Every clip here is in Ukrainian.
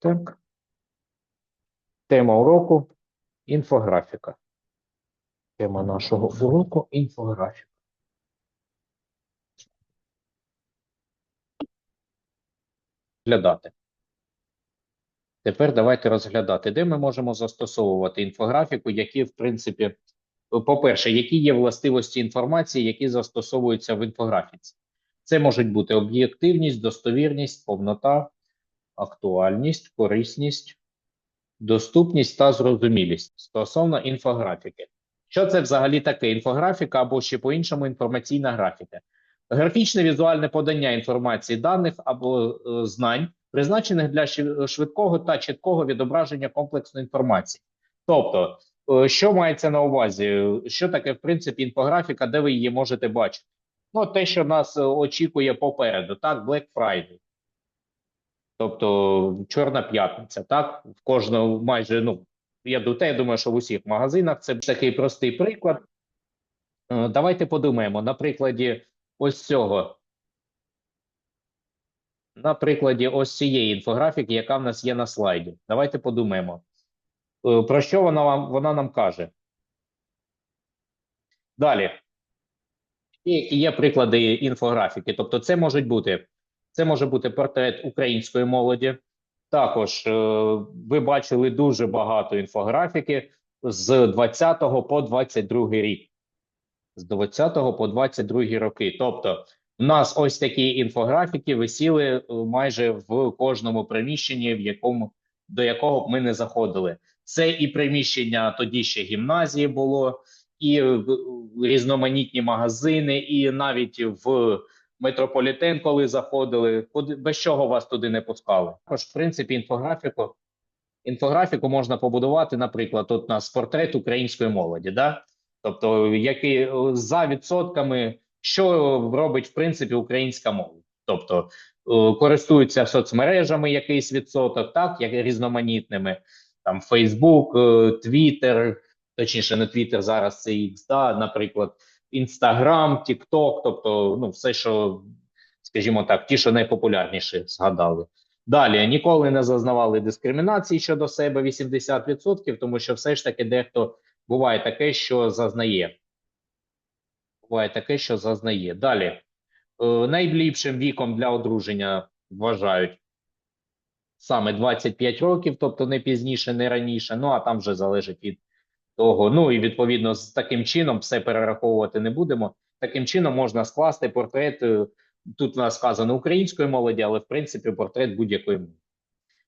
Так. Тема уроку інфографіка. Тема нашого уроку інфографіка. Розглядати. Тепер давайте розглядати, де ми можемо застосовувати інфографіку, які, в принципі, по-перше, які є властивості інформації, які застосовуються в інфографіці. Це можуть бути об'єктивність, достовірність, повнота, актуальність, корисність, доступність та зрозумілість стосовно інфографіки. Що це взагалі таке? Інфографіка або ще по-іншому інформаційна графіка. Графічне візуальне подання інформації даних або е, знань, призначених для швидкого та чіткого відображення комплексної інформації. Тобто, е, що мається на увазі? Що таке, в принципі, інфографіка, де ви її можете бачити? Ну, те, що нас е, очікує попереду, так, Black Friday. Тобто Чорна п'ятниця, так? В кожному майже, ну, я до те, я думаю, що в усіх магазинах це такий простий приклад. Е, Давайте подумаємо на прикладі ось цього. На прикладі ось цієї інфографіки, яка в нас є на слайді. Давайте подумаємо. Е, Про що вона вам вона нам каже? Далі. І є приклади інфографіки. Тобто, це можуть бути це може бути портрет української молоді. Також е, ви бачили дуже багато інфографіки з 20 по 22 рік. З 20 по 22 роки. Тобто, у нас ось такі інфографіки висіли е, майже в кожному приміщенні, в якому до якого ми не заходили. Це і приміщення тоді ще гімназії було, і е, різноманітні магазини, і навіть в метрополітен, коли заходили, без чого вас туди не пускали. Також, в принципі, інфографіку. Інфографіку можна побудувати, наприклад, тут у нас портрет української молоді, да? тобто, який е, за відсотками, що робить в принципі українська молодь, тобто е, користуються соцмережами якийсь відсоток, так як різноманітними, там е, Twitter, точніше, не Twitter, зараз це X, да, наприклад, Instagram, TikTok, тобто, ну, все, що, скажімо так, ті, що найпопулярніші згадали. Далі ніколи не зазнавали дискримінації щодо себе 80%, тому що все ж таки дехто буває таке, що зазнає. Буває таке, що зазнає. Далі. Е, найліпшим віком для одруження вважають саме 25 років, тобто не пізніше, не раніше. Ну а там вже залежить від того. Ну і відповідно з таким чином все перераховувати не будемо. Таким чином можна скласти портрет. е, Тут у нас сказано української молоді, але в принципі портрет будь-якої.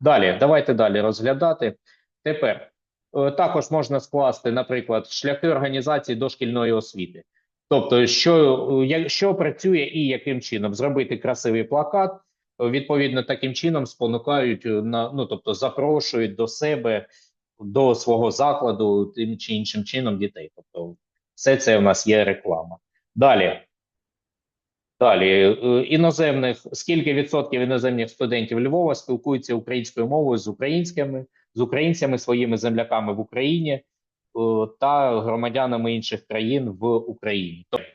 Далі, давайте далі розглядати. Тепер е, також можна скласти, наприклад, шляхи організації дошкільної освіти. Тобто, що, е, що працює і яким чином зробити красивий плакат, відповідно, таким чином спонукають на ну, тобто запрошують до себе, до свого закладу тим чи іншим чином дітей. Тобто, все це у нас є реклама. Далі. Далі е, іноземних скільки відсотків іноземних студентів Львова спілкуються українською мовою з українськими з українцями своїми земляками в Україні е, та громадянами інших країн в Україні? Тобто,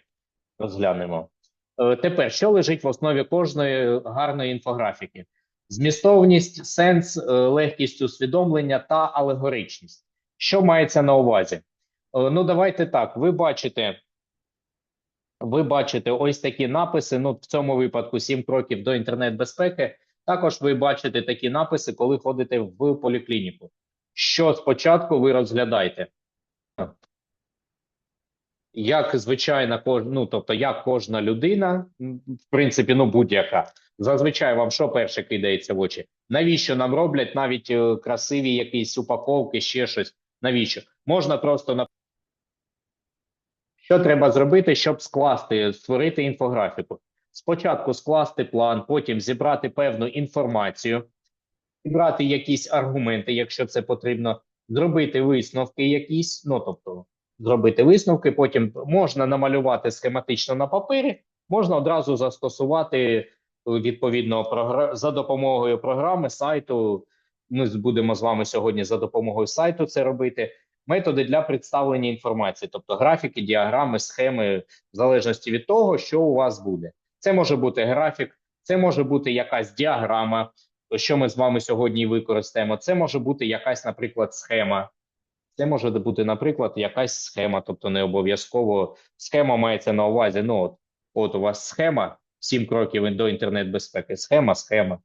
розглянемо. Е, Тепер що лежить в основі кожної гарної інфографіки? Змістовність, сенс, е, легкість усвідомлення та алегоричність. Що мається на увазі? Е, Ну, давайте так. Ви бачите ви бачите ось такі написи. Ну, в цьому випадку 7 кроків до інтернет-безпеки. Також ви бачите такі написи, коли ходите в поліклініку. Що спочатку ви розглядаєте? Як звичайна ну, тобто, як кожна людина, в принципі, ну будь-яка. Зазвичай вам що перше кидається в очі? Навіщо нам роблять навіть е, красиві якісь упаковки, ще щось? Навіщо? Можна просто на що треба зробити, щоб скласти, створити інфографіку? Спочатку скласти план, потім зібрати певну інформацію, зібрати якісь аргументи, якщо це потрібно, зробити висновки якісь, ну тобто зробити висновки, потім можна намалювати схематично на папері, можна одразу застосувати відповідно за допомогою програми, сайту. Ми будемо з вами сьогодні за допомогою сайту це робити методи для представлення інформації, тобто графіки, діаграми, схеми, в залежності від того, що у вас буде. Це може бути графік, це може бути якась діаграма, що ми з вами сьогодні використаємо. Це може бути якась, наприклад, схема. Це може бути, наприклад, якась схема, тобто не обов'язково схема мається на увазі. Ну, от, от у вас схема, сім кроків до інтернет-безпеки. Схема, схема.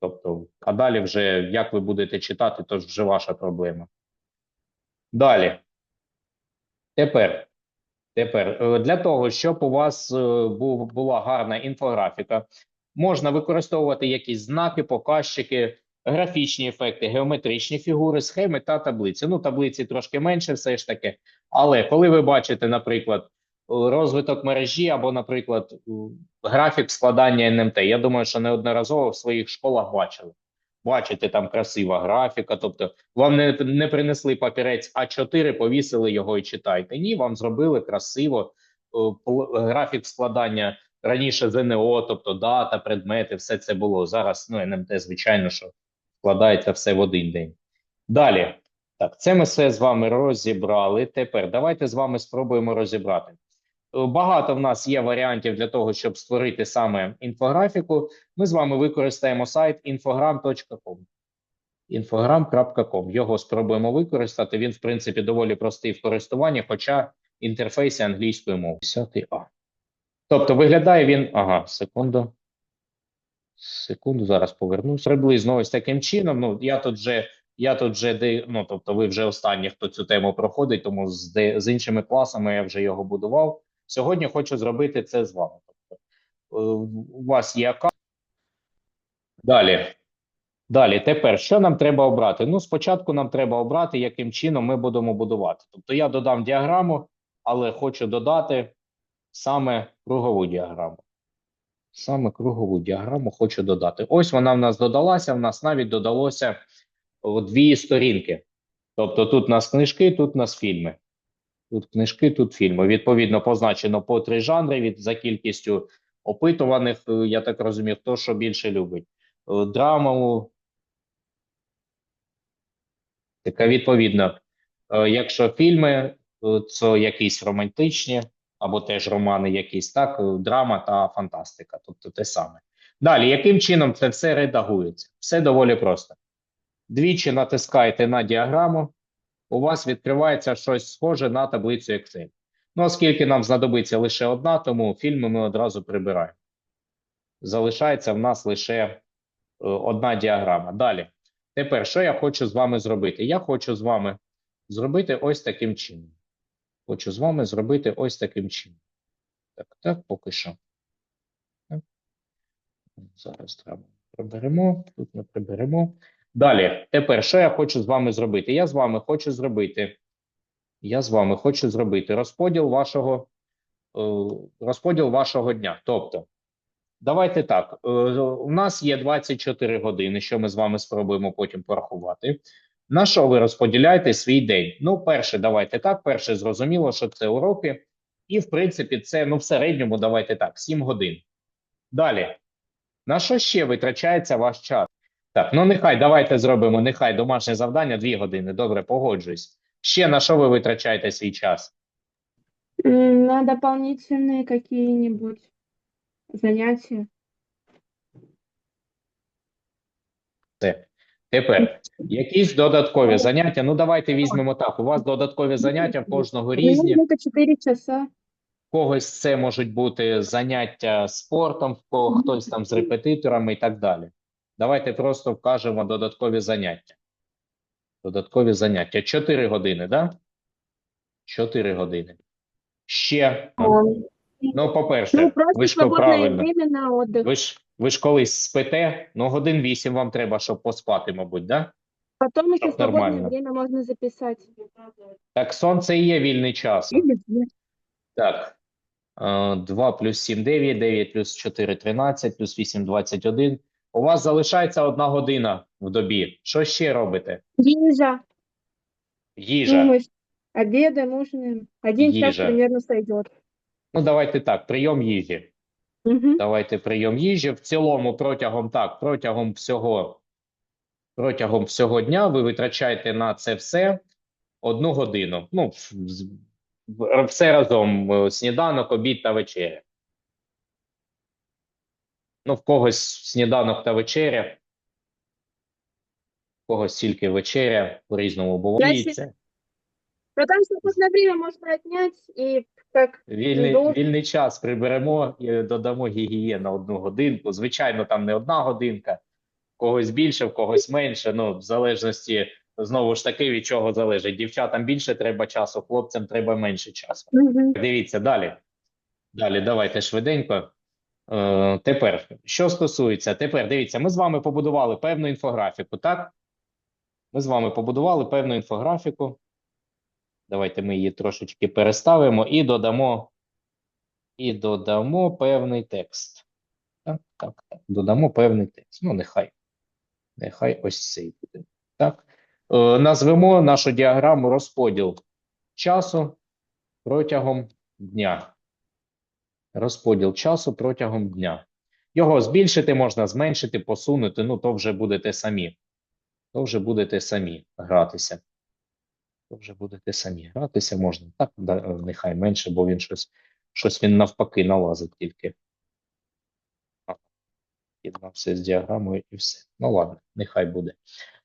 Тобто, а далі вже як ви будете читати, то вже ваша проблема. Далі. Тепер. Тепер е, для того, щоб у вас е, була гарна інфографіка, можна використовувати якісь знаки, показчики, графічні ефекти, геометричні фігури, схеми та таблиці. Ну, таблиці трошки менше, все ж таки. Але коли ви бачите, наприклад, розвиток мережі або, наприклад, графік складання НМТ, я думаю, що неодноразово в своїх школах бачили. Бачите, там красива графіка, тобто вам не, не принесли папірець А4, повісили його і читайте. Ні, вам зробили красиво графік складання раніше ЗНО, тобто дата, предмети, все це було. Зараз ну, НМТ, звичайно, що складається все в один день. Далі. Так, це ми все з вами розібрали. Тепер давайте з вами спробуємо розібрати. Багато в нас є варіантів для того, щоб створити саме інфографіку. Ми з вами використаємо сайт infogram.com. Infogram.com. Його спробуємо використати. Він, в принципі, доволі простий в користуванні, хоча інтерфейси англійською мовою. 10 А. Тобто виглядає він. Ага, секунду. Секунду, зараз повернусь. Приблизно ось таким чином. Ну, я тут вже, я тут вже ну, тобто, ви вже останні, хто цю тему проходить, тому з, з іншими класами я вже його будував. Сьогодні хочу зробити це з вами. Тобто, е, у вас є аккаунт. Далі. Далі, тепер що нам треба обрати? Ну, спочатку нам треба обрати, яким чином ми будемо будувати. Тобто я додам діаграму, але хочу додати саме кругову діаграму. Саме кругову діаграму хочу додати. Ось вона в нас додалася. В нас навіть додалося дві сторінки. Тобто тут у нас книжки, тут у нас фільми. Тут книжки, тут фільми. Відповідно, позначено по три жанри від за кількістю опитуваних. е, Я так розумію, хто що більше любить. Е, Драму. Така відповідно, е, якщо фільми, це якісь романтичні, або теж романи якісь, так, драма та фантастика, тобто те саме. Далі, яким чином це все редагується? Все доволі просто. Двічі натискаєте на діаграму, у вас відкривається щось схоже на таблицю Excel. Ну, оскільки нам знадобиться лише одна, тому фільми ми одразу прибираємо. Залишається в нас лише е, одна діаграма. Далі. Тепер, що я хочу з вами зробити? Я хочу з вами зробити ось таким чином. Хочу з вами зробити ось таким чином. Так, так, поки що. Зараз треба приберемо, тут ми приберемо. Далі, тепер, що я хочу з вами зробити? Я з вами хочу зробити. Я з вами хочу зробити розподіл вашого, е, розподіл вашого дня. Тобто, давайте так. е, У нас є 24 години, що ми з вами спробуємо потім порахувати. На що ви розподіляєте свій день? Ну, перше, давайте так. Перше, зрозуміло, що це уроки. І, в принципі, це ну, в середньому, давайте так, 7 годин. Далі. На що ще витрачається ваш час? Так, ну нехай давайте зробимо. Нехай домашнє завдання 2 години. Добре, погоджуюсь. Ще на що ви витрачаєте свій час? На дополнительные какие-нибудь занятия. Це. Тепер якісь додаткові заняття. Ну, давайте візьмемо так. У вас додаткові заняття в кожного різні. Ну, 4 часа. когось це можуть бути заняття спортом, в кого хтось там з репетиторами і так далі. Давайте просто вкажемо додаткові заняття. Додаткові заняття. 4 години, да? 4 години. Ще. Ну, Ну, по-перше, просто ви ж правильно. на. Ви ж, ви ж колись спите, ну годин 8 вам треба, щоб поспати, мабуть, да? Так свободное нормально. время можно записать. Так сон це і є вільний час. Так. Е, 2 плюс 7 – 9, 9 плюс 4 – 13, плюс 8 – 21. У вас залишається одна година в добі. Що ще робите? Ежа. Їжа. Ну, обедаем. Один час Ежа. примерно сойдет. Ну, давайте так, прийом їжі. Мгм. Давайте прийом їжі. В цілому протягом так, протягом всього, протягом всього дня ви витрачаєте на це все одну годину. Ну, все разом е, сніданок, обід та вечеря. Ну, в когось сніданок та вечеря в когось тільки вечеря, по-різному буває. Це Потому что нужно время можно отнять и как Вільний, Ну. вільний час приберемо і додамо гігієн на одну годинку. Звичайно, там не одна годинка, в когось більше, в когось менше. Ну, в залежності знову ж таки від чого залежить. Дівчатам більше треба часу, хлопцям треба менше часу. Мгм. Дивіться далі. Далі, давайте швиденько. Е, тепер, що стосується, тепер дивіться, ми з вами побудували певну інфографіку, так? Ми з вами побудували певну інфографіку. Давайте ми її трошечки переставимо і додамо, і додамо певний текст. Так, так, так. Додамо певний текст. Ну, нехай. Нехай ось цей буде. Так. Е, назвемо нашу діаграму розподіл часу протягом дня. Розподіл часу протягом дня. Його збільшити можна, зменшити, посунути. Ну, то вже будете самі. То вже будете самі гратися. То вже будете самі гратися можна. Так, да, нехай менше, бо він щось, щось він навпаки налазить тільки. А, Єднався з діаграмою і все. Ну ладно, нехай буде.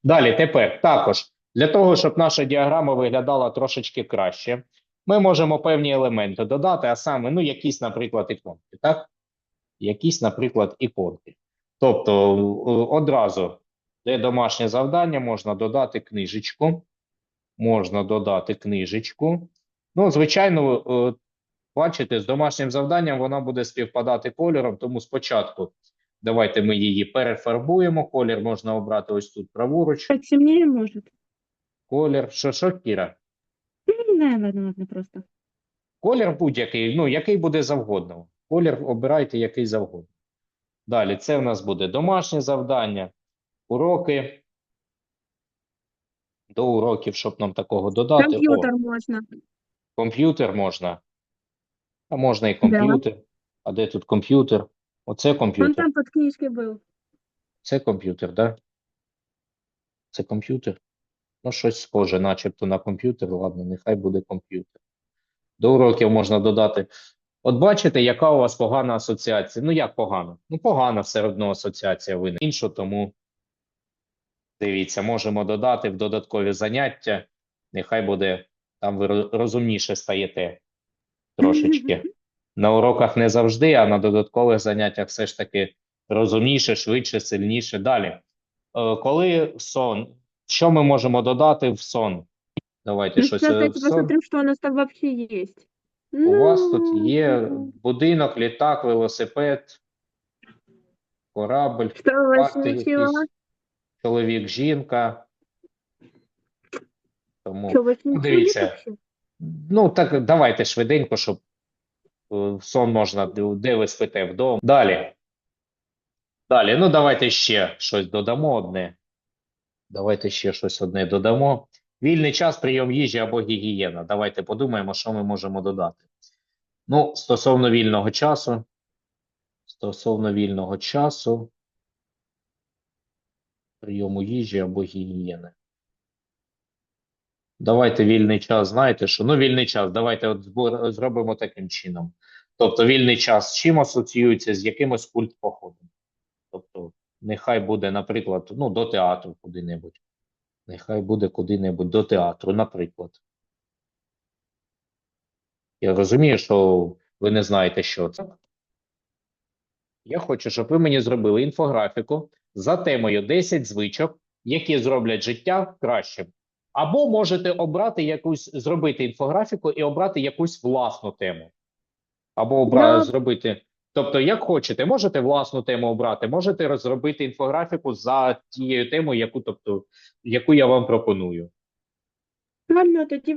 Далі, тепер також для того, щоб наша діаграма виглядала трошечки краще, ми можемо певні елементи додати, а саме, ну, якісь, наприклад, іконки, так? Якісь, наприклад, іконки. Тобто, е, одразу, де домашнє завдання, можна додати книжечку. Можна додати книжечку. Ну, звичайно, е, бачите, з домашнім завданням вона буде співпадати кольором, тому спочатку давайте ми її перефарбуємо. Колір можна обрати ось тут праворуч. Потемнее может. Колір. Що, що, Кіра? Не знаю, ладно, ладно, просто. Колір будь-який, ну, який буде завгодно. Колір обирайте, який завгодно. Далі, це в нас буде домашнє завдання, уроки. До уроків, щоб нам такого додати. О, Компьютер можно. комп'ютер можна. А можна і комп'ютер. А де тут комп'ютер? Оце комп'ютер. там под книжкой был. Це комп'ютер, да? Це комп'ютер. Ну, щось схоже, начебто на комп'ютер. Ладно, нехай буде комп'ютер. До уроків можна додати. От бачите, яка у вас погана асоціація? Ну, як погана? Ну, погана все одно асоціація виникла. Іншу, тому дивіться, можемо додати в додаткові заняття. Нехай буде, там ви розумніше стаєте трошечки. На уроках не завжди, а на додаткових заняттях все ж таки розумніше, швидше, сильніше. Далі. Е, Коли сон, що ми можемо додати в сон? Давайте Ну, щось сейчас е, в сон. что у нас там вообще есть. У вас тут є Ну, будинок, літак, велосипед, корабль, Что у вас факти ничего? якісь, чоловік, жінка. Тому, Что, у вас ничего нет дивіться. вообще? ну так давайте швиденько, щоб е, в сон можна, де де ви спите вдома. Далі. Далі, ну давайте ще щось додамо одне. Давайте ще щось одне додамо. Вільний час, прийом їжі або гігієна. Давайте подумаємо, що ми можемо додати. Ну, стосовно вільного часу. Стосовно вільного часу. Прийому їжі або гігієни. Давайте вільний час, знаєте що? Ну, вільний час, давайте от зробимо таким чином. Тобто вільний час з чим асоціюється, з якимось культ походом. Тобто, нехай буде, наприклад, ну, до театру куди-небудь. Нехай буде куди-небудь до театру, наприклад. Я розумію, що ви не знаєте, що це. Я хочу, щоб ви мені зробили інфографіку за темою 10 звичок, які зроблять життя кращим. Або можете обрати якусь, зробити інфографіку і обрати якусь власну тему. Або обра... Ну. зробити. Тобто, як хочете, можете власну тему обрати, можете розробити інфографіку за тією темою, яку, тобто, яку я вам пропоную. Гарно тоді вам